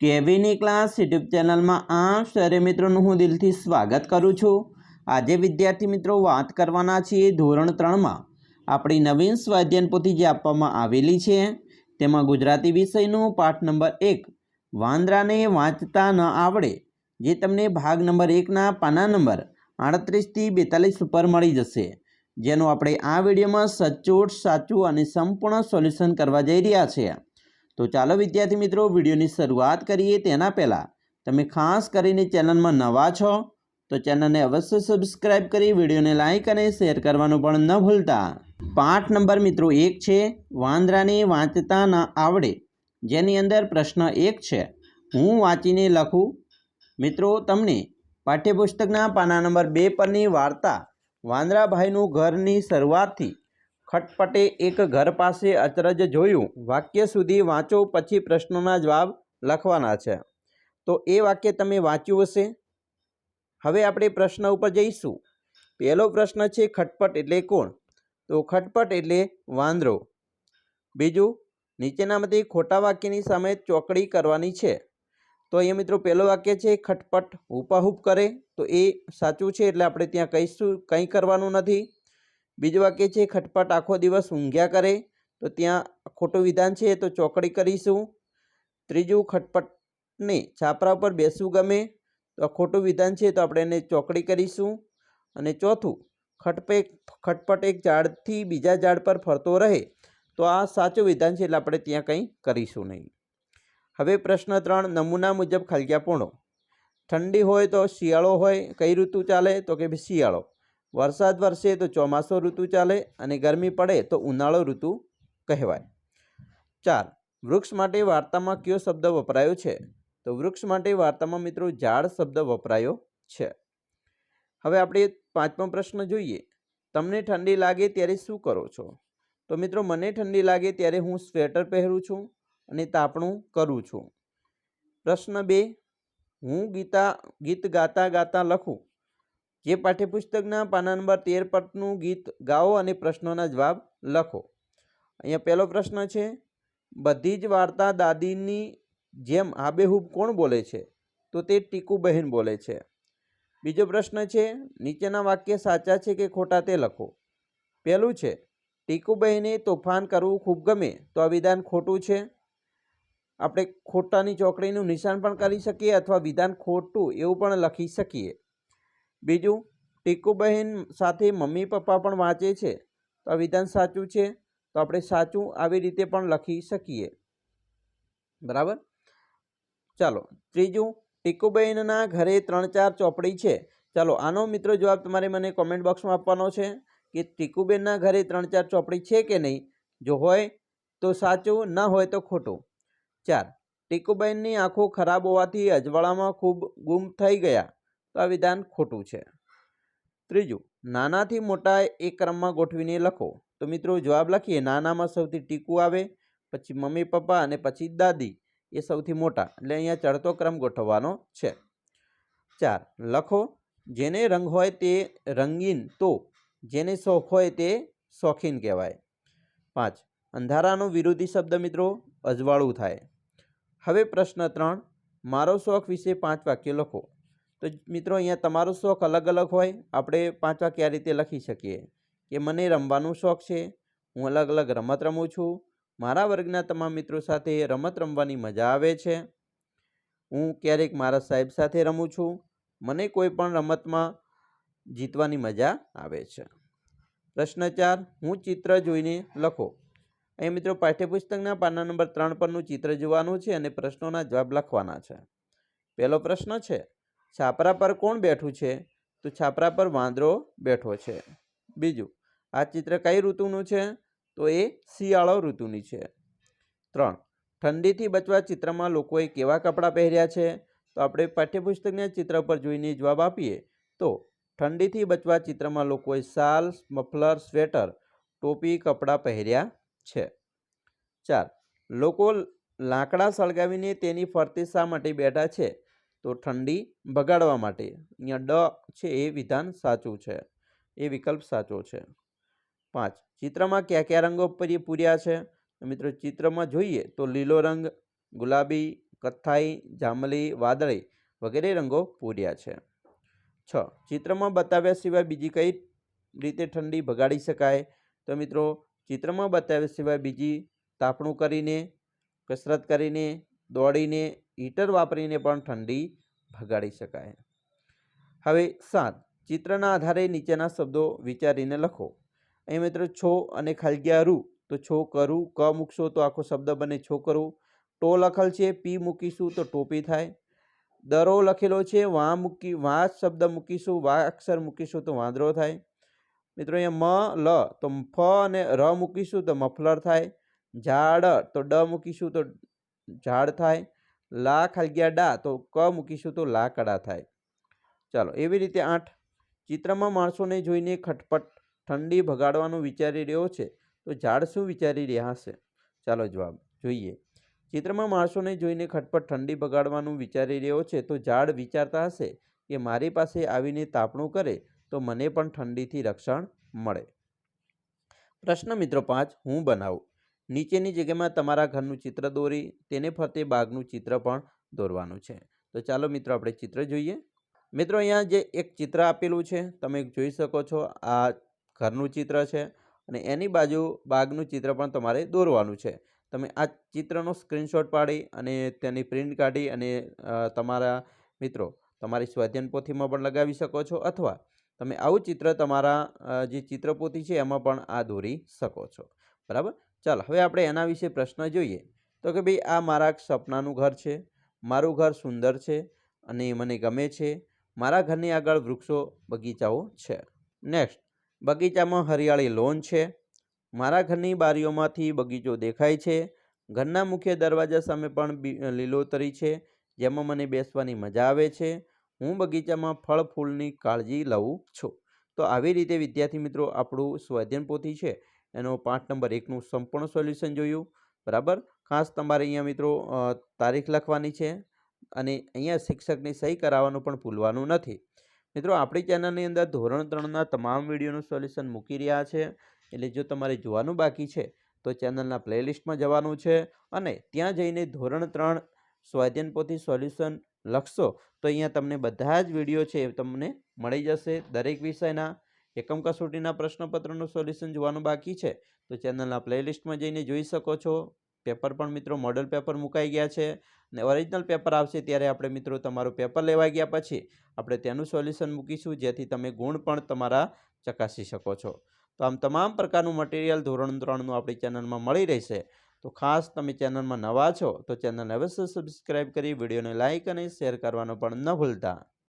કેવીની class YouTube ચેનલમાં આ સરે મિત્રોનું હું દિલથી સ્વાગત કરું છું. આજે વિદ્યાર્થી મિત્રો વાત કરવાના છીએ ધોરણ ત્રણમાં. આપણી નવીન સ્વાધ્યાયન પોથી જે આપવામાં આવેલી છે, તેમાં ગુજરાતી વિષયનું પાઠ નંબર એક, વાંદરાને વાંચતા ન આવડે, જે તમને ભાગ નંબર એકના પાના નંબર આડત્રીસથી બેતાલીસ ઉપર મળી જશે, જેનું આપણે આ વિડીયોમાં સચોટ, સાચું અને સંપૂર્ણ સોલ્યુશન કરવા જઈ રહ્યા છીએ. તો ચાલો વિદ્યાર્થી મિત્રો, વિડીયોની શરૂઆત કરીએ તેના પહેલાં. તમે ખાસ કરીને ચેનલમાં નવા છો, તો ચેનલને અવશ્ય સબસ્ક્રાઇબ કરી વિડીયોને લાઇક અને શેર કરવાનું પણ ન ભૂલતા. પાઠ નંબર મિત્રો એક છે, વાંદરાને વાંચતા ન આવડે. જેની અંદર પ્રશ્ન એક છે, હું વાંચીને લખું? મિત્રો, તમને પાઠ્યપુસ્તકના પાના નંબર બે પરની વાર્તા વાંદરાભાઈનું ઘરની શરૂઆતથી ખટપટે એક ઘર પાસે અચરજ જોયું. વાક્ય સુધી વાંચો, પછી પ્રશ્નોના જવાબ લખવાના છે. તો એ વાક્ય તમે વાંચ્યું હશે? હવે આપણે પ્રશ્ન ઉપર જઈશું. પહેલો પ્રશ્ન છે ખટપટ એટલે કોણ? તો ખટપટ એટલે વાંદરો. બીજું, નીચેનામાંથી ખોટા વાક્યની સામે ચોકડી કરવાની છે. તો અહીંયા મિત્રો પહેલો વાક્ય છે ખટપટ, હુપાહુપ કરે. તો એ સાચું છે એટલે આપણે ત્યાં કહીશું, કંઈ કરવાનું નથી. બીજું વાક્ય છે, ખટપટ આખો દિવસ ઊંઘ્યા કરે. તો ત્યાં ખોટું વિધાન છે, તો ચોકડી કરીશું. ત્રીજું, ખટપટને છાપરા ઉપર બેસવું ગમે. તો આ ખોટું વિધાન છે, તો આપણે એને ચોકડી કરીશું. અને ચોથું, ખટપે, ખટપટ એક ઝાડથી બીજા ઝાડ પર ફરતો રહે. તો આ સાચું વિધાન છે, એટલે આપણે ત્યાં કંઈ કરીશું નહીં. હવે પ્રશ્ન ત્રણ, નમૂના મુજબ ખલગ્યા પૂર્ણો. ઠંડી હોય તો શિયાળો હોય, કઈ ઋતુ ચાલે? તો કે શિયાળો. વરસાદ વરસે તો ચોમાસો ઋતુ ચાલે અને ગરમી પડે તો ઉનાળો ઋતુ કહેવાય. ચાર, વૃક્ષ માટે વાર્તામાં કયો શબ્દ વપરાયો છે? તો વૃક્ષ માટે વાર્તામાં મિત્રો ઝાડ શબ્દ વપરાયો છે. હવે આપણે પાંચમો પ્રશ્ન જોઈએ. તમને ઠંડી લાગે ત્યારે શું કરો છો? તો મિત્રો મને ઠંડી લાગે ત્યારે હું સ્વેટર પહેરું છું અને તાપણું કરું છું. પ્રશ્ન બે, હું ગીતા, ગીત ગાતા ગાતા લખું? જે પાઠ્યપુસ્તકના પાના નંબર તેર પરનું ગીત ગાઓ અને પ્રશ્નોના જવાબ લખો. અહીંયા પહેલો પ્રશ્ન છે, બધી જ વાર્તા દાદીની જેમ આબેહૂબ કોણ બોલે છે? તો તે ટીકુબહેન બોલે છે. બીજો પ્રશ્ન છે, નીચેના વાક્ય સાચા છે કે ખોટા તે લખો. પહેલું છે ટીકુબહેને તોફાન કરવું ખૂબ ગમે તો આ વિધાન ખોટું છે? આપણે ખોટાની ચોકડીનું નિશાન પણ કરી શકીએ અથવા વિધાન ખોટું એવું પણ લખી શકીએ. બીજું, ટીકુબહેન સાથે મમ્મી પપ્પા પણ વાંચે છે. તો વિધાન સાચું છે? તો આપણે સાચું આવી રીતે પણ લખી શકીએ. બરાબર? ચાલો, ત્રીજું, ટીકુબહેનના ઘરે ત્રણ ચાર ચોપડી છે. ચાલો, આનો મિત્રો જવાબ તમારે મને કોમેન્ટ બોક્સમાં આપવાનો છે કે ટીકુબેનના ઘરે ત્રણ ચાર ચોપડી છે કે નહીં? જો હોય તો સાચું, ના હોય તો ખોટું. ચાર, ટીકુબહેનની આંખો ખરાબ હોવાથી અજવાળામાં ખૂબ ગુમ થઈ ગયા. તો આ વિધાન ખોટું છે. ત્રીજું, નાનાથી મોટા એક ક્રમમાં ગોઠવીને લખો. તો મિત્રો જવાબ લખીએ, નાનામાં સૌથી ટીકું આવે, પછી મમ્મી, પપ્પા અને પછી દાદી એ સૌથી મોટા. એટલે અહીંયા ચડતો ક્રમ ગોઠવવાનો છે. ચાર, લખો, જેને રંગ હોય તે રંગીન તો જેને શોખ હોય તે શોખીન કહેવાય. પાંચ, અંધારાનો વિરોધી શબ્દ મિત્રો અજવાળું થાય. હવે પ્રશ્ન ત્રણ, મારો શોખ વિશે પાંચ વાક્ય લખો. તો મિત્રો, અહીંયા તમારો શોખ અલગ અલગ હોય. આપણે પાંચ વાક્ય રીતે લખી શકીએ. કે મને રમવાનો શોખ છે. હું અલગ અલગ રમત રમું છું. મારા વર્ગના તમામ મિત્રો સાથે રમત રમવાની મજા આવે છે. હું ક્યારેક મારા સાહેબ સાથે રમું છું. મને કોઈ પણ રમતમાં જીતવાની મજા આવે છે. પ્રશ્ન ચાર, હું ચિત્ર જોઈને લખો. અહીં મિત્રો, પાઠ્યપુસ્તકના પાના નંબર ત્રણ પરનું ચિત્ર જોવાનું છે અને પ્રશ્નોના જવાબ લખવાના છે. પહેલો પ્રશ્ન છે છાપરા પર કોણ બેઠું છે? તો છાપરા પર વાંદરો બેઠો છે. બીજું, આ ચિત્ર કઈ ઋતુનું છે? તો એ શિયાળો ઋતુની છે. ત્રણ, ઠંડીથી બચવા ચિત્રમાં લોકોએ કેવા કપડાં પહેર્યા છે? તો આપણે પાઠ્યપુસ્તકના ચિત્ર પર જોઈને જવાબ આપીએ. તો, ઠંડીથી બચવા ચિત્રમાં લોકોએ શાલ, મફલર, સ્વેટર, ટોપી, કપડાં પહેર્યા છે. ચાર, લોકો લાકડા સળગાવીને તેની ફરતે શા માટે બેઠા છે? તો ઠંડી બગાડવા માટે અહીંયા ડ છે એ વિધાન સાચું છે, એ વિકલ્પ સાચો છે. પાંચ, ચિત્રમાં કયા કયા રંગો પરી પૂર્યા છે? મિત્રો ચિત્રમાં જોઈએ તો લીલો રંગ, ગુલાબી, કથ્થાઈ, જાંબલી, વાદળી વગેરે રંગો પૂર્યા છે. છ, ચિત્રમાં બતાવ્યા સિવાય બીજી કઈ રીતે ઠંડી ભગાડી શકાય? તો મિત્રો ચિત્રમાં બતાવ્યા સિવાય બીજી તાપણું કરીને, કસરત કરીને દોડીને હીટર વાપરીને પણ ઠંડી ભગાડી શકાય. હવે સાત ચિત્રના આધારે નીચેના શબ્દો વિચારીને લખો. અહીં મિત્રો છો અને ખાલગ્યા રૂ, તો છો કરું, ક મૂકશો તો આખો શબ્દ બને છો કરું. ટો લખેલ છે, પી મૂકીશું તો ટોપી થાય. દરો લખેલો છે, વા મૂકી, વા શબ્દ મૂકીશું, વા અક્ષર મૂકીશું તો વાંદરો થાય. મિત્રો અહીંયા મ, લ, તો ફ અને ર મૂકીશું તો મફલર થાય. ઝાડ, તો ડ મૂકીશું તો ઝાડ થાય લા ખાલગ્યા ડા, તો ક મૂકીશું તો લાકડા થાય. ચાલો, એવી રીતે આઠ ચિત્રમાં માણસોને જોઈને ખટપટ ઠંડી ભગાડવાનું વિચારી રહ્યો છે, તો ઝાડ શું વિચારી રહ્યા હશે? ચાલો જવાબ જોઈએ. ચિત્રમાં માણસોને જોઈને ખટપટ ઠંડી ભગાડવાનું વિચારી રહ્યો છે, તો ઝાડ વિચારતા હશે કે મારી પાસે આવીને તાપણું કરે, તો મને પણ ઠંડીથી રક્ષણ મળે. પ્રશ્ન મિત્રો પાંચ, હું બનાવું? નીચેની જગ્યામાં તમારા ઘરનું ચિત્ર દોરી, તેને ફરતે બાગનું ચિત્ર પણ દોરવાનું છે. તો ચાલો મિત્રો આપણે ચિત્ર જોઈએ. મિત્રો અહીંયા જે એક ચિત્ર આપેલું છે, તમે જોઈ શકો છો આ ઘરનું ચિત્ર છે અને એની બાજુ બાગનું ચિત્ર પણ તમારે દોરવાનું છે. તમે આ ચિત્રનો સ્ક્રીનશોટ પાડી અને તેની પ્રિન્ટ કાઢી અને તમારા મિત્રો તમારી સ્વાધ્યાયન પોથીમાં પણ લગાવી શકો છો અથવા તમે આવું ચિત્ર તમારા જે ચિત્રપોથી છે એમાં પણ આ દોરી શકો છો. બરાબર? ચાલો, હવે આપણે એના વિશે પ્રશ્ન જોઈએ. તો કે ભાઈ, આ મારા સપનાનું ઘર છે, મારું ઘર સુંદર છે અને મને ગમે છે. મારા ઘરની આગળ વૃક્ષો બગીચાઓ છે. નેક્સ્ટ, બગીચામાં હરિયાળી લોન છે. મારા ઘરની બારીઓમાંથી બગીચો દેખાય છે. ઘરના મુખ્ય દરવાજા સામે પણ લીલોતરી છે, જેમાં મને બેસવાની મજા આવે છે. હું બગીચામાં ફળ, ફૂલની કાળજી લઉં છું. તો આવી રીતે વિદ્યાર્થી મિત્રો, આપણું સ્વાધ્યાયન પોથી છે. એનો પાઠ નંબર એકનું સંપૂર્ણ સોલ્યુશન જોયું. બરાબર? ખાસ તમારે અહીંયા મિત્રો તારીખ લખવાની છે અને અહીંયા શિક્ષકની સહી કરાવવાનું પણ ભૂલવાનું નથી. મિત્રો, આપણી ચેનલની અંદર ધોરણ ત્રણના તમામ વિડીયોનું સોલ્યુશન મૂકી રહ્યા છે. એટલે જો તમારે જોવાનું બાકી છે, તો ચેનલના પ્લેલિસ્ટમાં જવાનું છે અને ત્યાં જઈને ધોરણ ત્રણ સ્વાધ્યનપોથી સોલ્યુશન લખશો, તો અહીંયા તમને બધા જ વીડિયો છે એ તમને મળી જશે દરેક વિષયના. એકમ કસોટીના પ્રશ્નપત્રનું સોલ્યુશન જોવાનું બાકી છે? તો ચેનલના પ્લેલિસ્ટમાં જઈને જોઈ શકો છો. પેપર પણ મિત્રો મોડલ પેપર મુકાઈ ગયા છે અને ઓરિજિનલ પેપર આવશે ત્યારે આપણે મિત્રો તમારું પેપર લેવા ગયા પછી આપણે તેનું સોલ્યુશન મૂકીશું, જેથી તમે ગુણ પણ તમારા ચકાસી શકો છો. તો આમ તમામ પ્રકારનું મટીરિયલ ધોરણ ત્રણનું આપણી ચેનલમાં મળી રહેશે. તો ખાસ તમે ચેનલમાં નવા છો તો ચેનલને અવશ્ય સબસ્ક્રાઈબ કરી વિડીયોને લાઇક અને શેર કરવાનું પણ ન ભૂલતા.